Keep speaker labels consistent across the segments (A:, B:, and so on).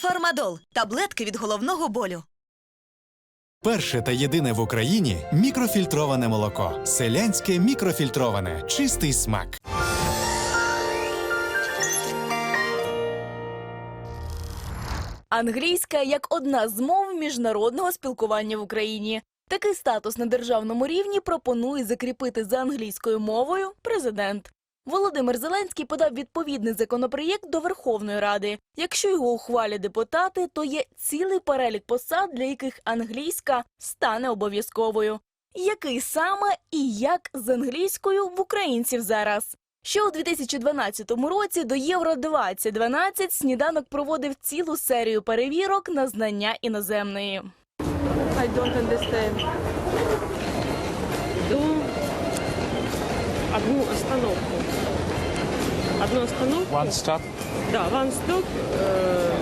A: Фармадол таблетки від головного болю.
B: Перше та єдине в Україні мікрофільтроване молоко. Селянське мікрофільтроване. Чистий смак.
C: Англійська як одна з мов міжнародного спілкування в Україні. Такий статус на державному рівні пропонує закріпити за англійською мовою президент. Володимир Зеленський подав відповідний законопроєкт до Верховної Ради. Якщо його ухвалять депутати, то є цілий перелік посад, для яких англійська стане обов'язковою. Який саме і як з англійською в українців зараз? Ще у 2012 році до Євро 2012 сніданок проводив цілу серію перевірок на знання іноземної.
D: I don't understand. До одну остановку. Одну остановку.
E: One stop.
D: Да, one stop. э,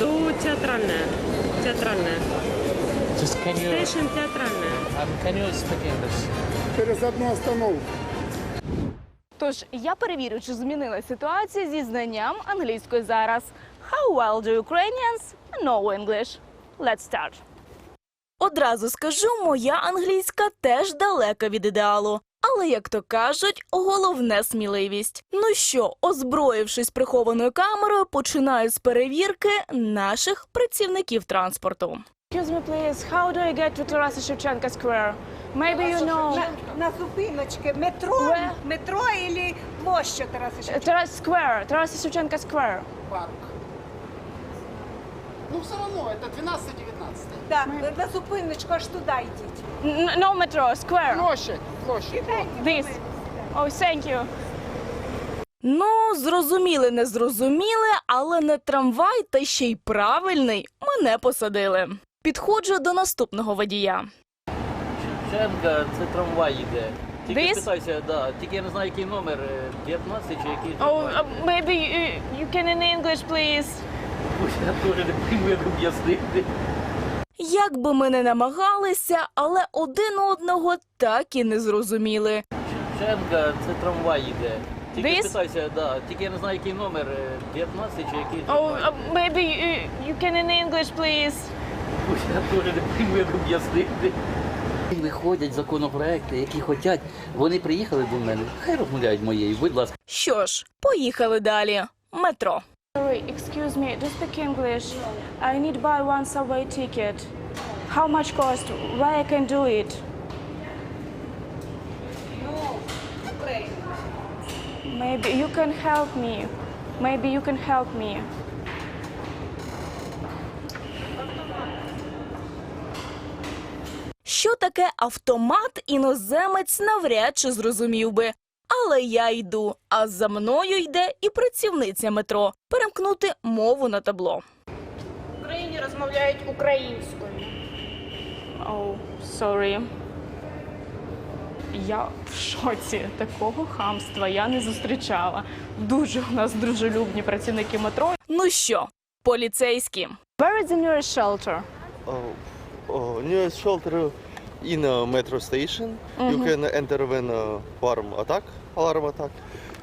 D: до театральная. Театральная.
E: Just can you
D: Station театральная.
E: um, can you speak English?
F: через одну остановку.
C: Тож я перевірю, чи змінилася ситуація зі знанням англійської зараз. How well do Ukrainians know English? Let's start. Одразу скажу, моя англійська теж далека від ідеалу. Але, як то кажуть, головне сміливість. Ну що, озброївшись прихованою камерою, починаю з перевірки наших працівників транспорту. Excuse me, please, how do I get to Tarasa Shevchenko Square? Maybe you know
G: На, на зупиночке метро,
C: Where?
G: метро или площадь Тараса Шевченка?
C: Taras Square, Tarasa Shevchenko Square.
F: Парк. Ну, все равно, это 12-19.
G: Да, на зупиночку аж туди йдіть.
C: N- no metro, square.
F: Площадь, площадь.
C: This. Oh, thank you. Ну, зрозуміли, не зрозуміли, але не трамвай, та ще й правильний мене посадили. Підходжу до наступного водія.
H: Шевченка, це трамвай йде. Тільки
C: This?
H: питайся, да. Тільки я не знаю, який номер, е, 19 чи який
C: Oh,
H: трамвай.
C: uh, maybe you, you can in English, please.
H: Я теж не прийму, як об'яснити.
C: Як би ми не намагалися, але один одного так і не зрозуміли.
H: Шевченка, це трамвай йде. Тільки
C: This?
H: питайся, да. Тільки я не знаю, який номер, е, 19 чи який
C: Oh,
H: трамвай.
C: uh, maybe you, you can in English, please.
H: Я теж не прийму, як об'яснити. Виходять законопроекти, які хочуть. Вони приїхали до мене. Хай розмовляють моєю, будь ласка.
C: Що ж, поїхали далі. Метро. Sorry, excuse me, do speak English? I need buy one subway ticket. How much cost? Where I can do it? Maybe you can help me. Maybe you can help me. Що таке автомат іноземець навряд чи зрозумів би. Але я йду, а за мною йде і працівниця метро перемкнути мову на табло.
I: В Україні розмовляють українською.
C: Oh, sorry. Я в шоці. Такого хамства я не зустрічала. Дуже у нас дружелюбні працівники метро. Ну що, поліцейські? Where is the nearest shelter?
J: Oh, oh, nearest shelter in a metro station. Mm-hmm. You can enter when uh, alarm attack, alarm attack,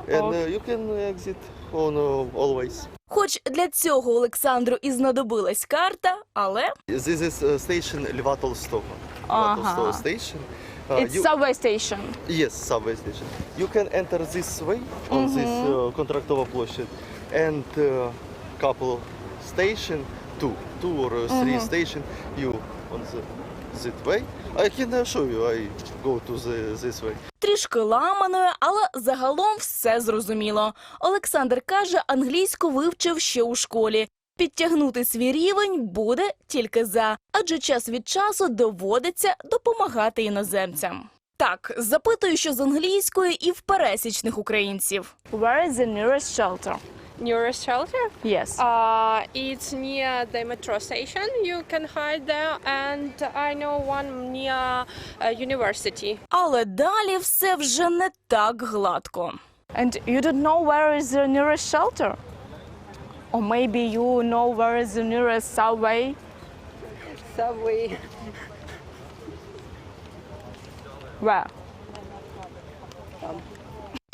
J: and uh, you can exit on uh, always.
C: Хоч для цього Олександру і знадобилась карта, але
J: This is uh, station Lva Tolstoy.
C: Ага.
J: Lva Tolstoy station. Uh,
C: it's
J: you-
C: subway station.
J: Yes, subway station. You can enter this way on this uh, Kontraktova площадь and uh, couple station, two, two or uh, three station. You on the that way. I can show you. I go to the this way.
C: Трішки ламаною, але загалом все зрозуміло. Олександр каже, англійську вивчив ще у школі. Підтягнути свій рівень буде тільки за, адже час від часу доводиться допомагати іноземцям. Так, запитую, що з англійської і в пересічних українців. Where is the nearest shelter?
I: Nearest shelter?
C: Yes.
I: Uh, it's near the metro station. You can hide there, and I know one near uh, university.
C: Але далі все вже не так гладко. And you don't know where is the nearest shelter? Or maybe you know where is the nearest subway?
G: Subway.
C: Where?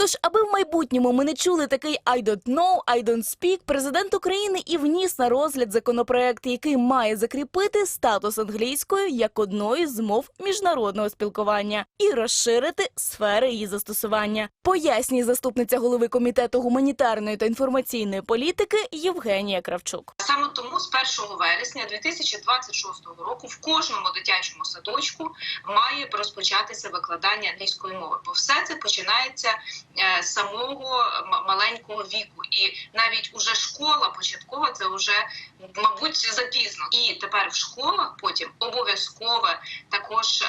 C: Тож, аби в майбутньому ми не чули такий «I don't know», «I don't speak», президент України і вніс на розгляд законопроект, який має закріпити статус англійської як одної з мов міжнародного спілкування і розширити сфери її застосування. Пояснює заступниця голови комітету гуманітарної та інформаційної політики Євгенія Кравчук.
K: Саме тому з 1 вересня 2026 року в кожному дитячому садочку має розпочатися викладання англійської мови, бо все це починається самого маленького віку, і навіть уже школа початкова це вже мабуть запізно. І тепер в школах потім обов'язкове також е,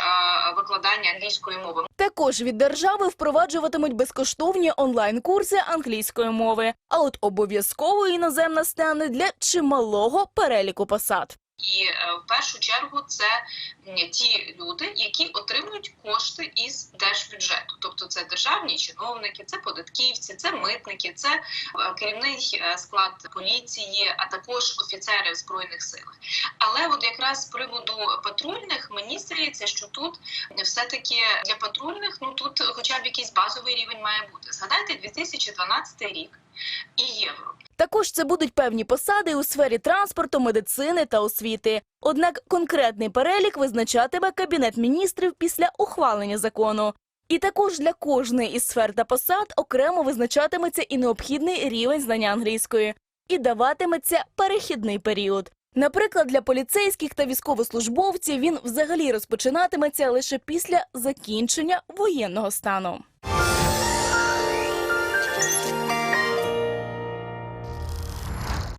K: викладання англійської мови.
C: Також від держави впроваджуватимуть безкоштовні онлайн-курси англійської мови. А от обов'язково іноземна стане для чималого переліку посад.
K: І е, в першу чергу це ті люди, які отримують кошти із держбюджету, тобто це державні чиновники, це податківці, це митники, це е, керівний е, склад поліції, а також офіцери в збройних силах. Але от якраз з приводу патрульних мені здається, що тут все таки для патрульних ну тут, хоча б якийсь базовий рівень має бути. Згадайте 2012 рік і євро.
C: Також це будуть певні посади у сфері транспорту, медицини та освіти. Однак конкретний перелік визначатиме кабінет міністрів після ухвалення закону. І також для кожної із сфер та посад окремо визначатиметься і необхідний рівень знання англійської, і даватиметься перехідний період. Наприклад, для поліцейських та військовослужбовців він взагалі розпочинатиметься лише після закінчення воєнного стану.